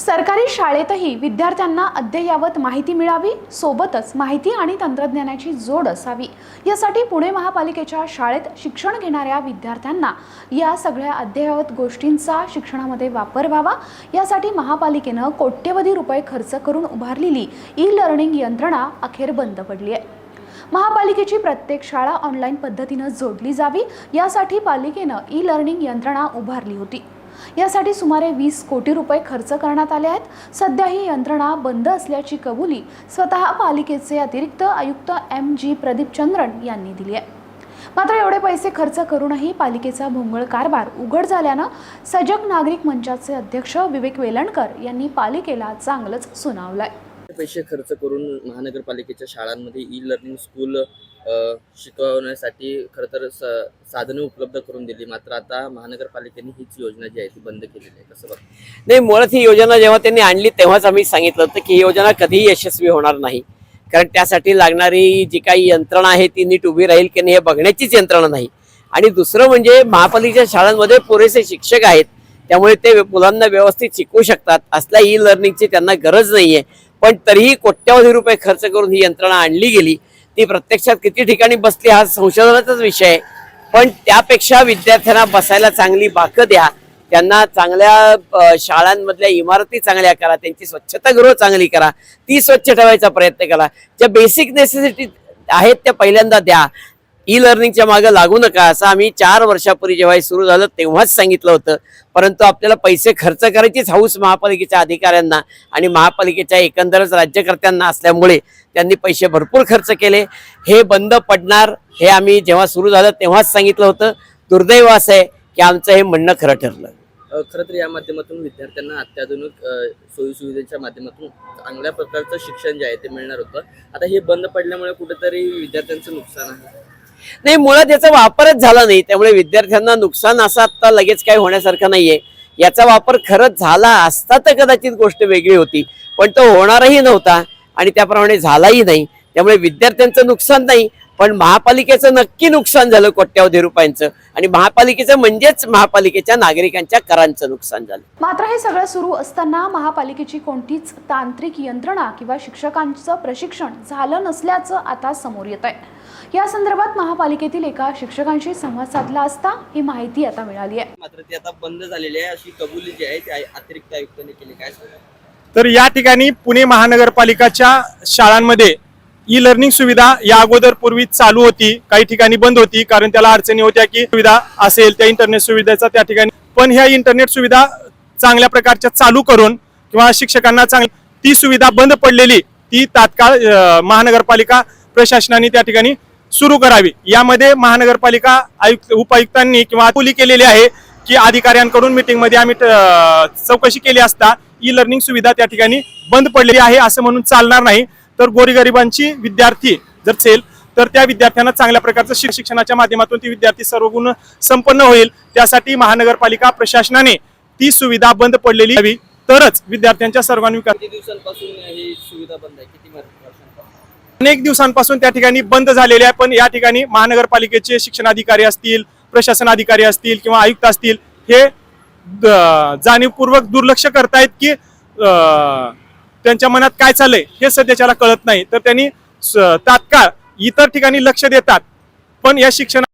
सरकारी शाळेतही विद्यार्थ्यांना अद्ययावत माहिती मिळावी सोबतच माहिती आणि तंत्रज्ञानाची जोड असावी. यासाठी पुणे महापालिकेच्या शाळेत शिक्षण घेणाऱ्या विद्यार्थ्यांना या सगळ्या अद्ययावत गोष्टींचा शिक्षणामध्ये वापर व्हावा. यासाठी महापालिकेनं कोट्यवधी रुपये खर्च करून उभारलेली ई लर्निंग यंत्रणा अखेर बंद पडली आहे. महापालिकेची प्रत्येक शाळा ऑनलाईन पद्धतीनं जोडली जावी. यासाठी पालिकेनं ई लर्निंग यंत्रणा उभारली होती. यासाठी सुमारे वीस कोटी रुपये खर्च करण्यात आले आहेत. सध्या ही यंत्रणा बंद असल्याची कबुली स्वतः पालिकेचे अतिरिक्त आयुक्त एम जी प्रदीप चंद्रन यांनी दिली आहे. मात्र एवढे पैसे खर्च करूनही पालिकेचा भोंगळ कारभार उघड झाल्यानं सजग नागरिक मंचाचे अध्यक्ष विवेक वेलणकर यांनी पालिकेला चांगलंच सुनावलं आहे पैसे खर्च करून महानगरपालिकेच्या शाळांमध्ये ई लर्निंग स्कूल शिकवण्यासाठी खरं तर स- साधने उपलब्ध करून दिली. मात्र आता महानगरपालिकेने हीच योजना जी आहे ती बंद केलेली आहे. कसं बघ. नाही मुळात ही योजना जेव्हा त्यांनी आणली तेव्हाच आम्ही सांगितलं होतं की ही योजना कधीही यशस्वी होणार नाही. कारण त्यासाठी लागणारी जी काही यंत्रणा आहे ती नीट उभी राहील की नाही हे बघण्याचीच यंत्रणा नाही. आणि दुसरं म्हणजे महापालिकेच्या शाळांमध्ये पुरेसे शिक्षक आहेत त्यामुळे ते मुलांना व्यवस्थित शिकवू शकतात. असल्या ई लर्निंगची त्यांना गरज नाहीये. पण तरीही कोट्यावधी रुपये खर्च करून ही यंत्रणा आणली गेली. ती प्रत्यक्षात किती ठिकाणी बसली हा संशोधनाचाच विषय. आहे पण त्यापेक्षा विद्यार्थ्यांना बसायला चांगली बाकं द्या. त्यांना चांगल्या शाळांमधल्या इमारती चांगल्या करा. त्यांची स्वच्छतागृह चांगली करा. ती स्वच्छ ठेवायचा प्रयत्न करा. ज्या बेसिक नेसेसिटी आहेत त्या पहिल्यांदा द्या. ई लर्निंगच्या मागे लागू नका असं आम्ही चार वर्षापूर्वी जेव्हा हे सुरू झालं तेव्हाच सांगितलं होतं. परंतु आपल्याला पैसे खर्च करायचीच हौस महापालिकेच्या अधिकाऱ्यांना आणि महापालिकेच्या एकंदरच राज्यकर्त्यांना असल्यामुळे त्यांनी पैसे भरपूर खर्च केले. हे बंद पडणार हे आम्ही जेव्हा सुरू झालं तेव्हाच सांगितलं होतं. दुर्दैव असं आहे की आमचं हे म्हणणं खरं ठरलं. खरं तर या माध्यमातून विद्यार्थ्यांना अत्याधुनिक सोयीसुविधेच्या माध्यमातून चांगल्या प्रकारचं शिक्षण जे आहे ते मिळणार होतं. आता हे बंद पडल्यामुळे कुठेतरी विद्यार्थ्यांचं नुकसान आहे. नाही मुळात याचा वापरच झाला नाही. त्यामुळे विद्यार्थ्यांना नुकसान असं आता लगेच काही होण्यासारखं नाहीये. याचा वापर खरंच झाला असता तर कदाचित गोष्ट वेगळी होती. पण तो होणारही नव्हता आणि त्याप्रमाणे झालाही नाही. त्यामुळे विद्यार्थ्यांचं नुकसान नाही. पण महापालिकेचं नक्की नुकसान झालं कोट्यावधी रुपयांचं. आणि महापालिकेचं म्हणजेच महापालिकेच्या नागरिकांच्या करांचं नुकसान झालं. मात्र हे सगळं सुरू असताना महापालिकेची कोणतीच तांत्रिक यंत्रणा किंवा शिक्षकांचं प्रशिक्षण झालं नसल्याचं आता समोर येत आहे. या संदर्भात महापालिकेतील एका शिक्षकांशी संवाद साधला असता ही माहिती आता मिळाली आहे. मात्र ती आता बंद झालेली आहे अशी कबुली जी आहे ती अतिरिक्त आयुक्तांनी केली. काय तर या ठिकाणी पुणे महानगरपालिकाच्या शाळांमध्ये ई लर्निंग सुविधा या अगोदर पूर्वी चालू होती काही ठिकाणी बंद होती कारण त्याला अडचणी होत्या की सुविधा असेल त्या इंटरनेट सुविधेचा त्या ठिकाणी. पण ह्या इंटरनेट सुविधा चांगल्या प्रकारच्या चालू करून किंवा शिक्षकांना चांगली ती सुविधा बंद पडलेली ती तात्काळ महानगरपालिका प्रशासनाने त्या ठिकाणी सुरू करावी. यामध्ये महानगरपालिका आयुक्त उपायुक्तांनी किंवा अपुली केलेली आहे की अधिकाऱ्यांकडून मीटिंगमध्ये आम्ही चौकशी केली असता ई लर्निंग सुविधा त्या ठिकाणी बंद पडलेली आहे असं म्हणून चालणार नाही. तर गोरीगरिबांची विद्यार्थी जर असेल तर त्या विद्यार्थ्यांना चांगल्या प्रकारचं शिक- शिक्षणाच्या माध्यमातून ती विद्यार्थी सर्व गुण संपन्न होईल. त्यासाठी महानगरपालिका प्रशासनाने ती सुविधा बंद पडलेली हवी. तरच विद्यार्थ्यांच्या वर्षांपासून? अनेक दिवसांपासून त्या ठिकाणी बंद झालेले आहे पण या ठिकाणी महानगरपालिकेचे शिक्षण अधिकारी असतील प्रशासन अधिकारी असतील किंवा आयुक्त असतील हे जाणीवपूर्वक दुर्लक्ष करतायत की त्यांच्या मनात काय चाललंय हे सध्याच्याला कळत नाही. तर त्यांनी तात्काळ इतर ठिकाणी लक्ष देतात. पण या शिक्षण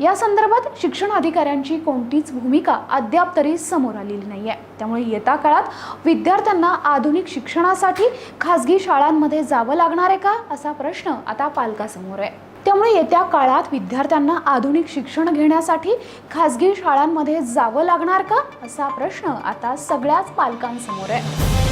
या संदर्भात शिक्षण अधिकाऱ्यांची कोणतीच भूमिका अद्याप तरी समोर आलेली नाही आहे त्यामुळे येत्या काळात विद्यार्थ्यांना आधुनिक शिक्षणासाठी खासगी शाळांमध्ये जावं लागणार आहे का? असा प्रश्न आता पालकासमोर आहे. त्यामुळे येत्या काळात विद्यार्थ्यांना आधुनिक शिक्षण घेण्यासाठी खाजगी शाळांमध्ये जावं लागणार का? असा प्रश्न आता सगळ्याच पालकांसमोर आहे.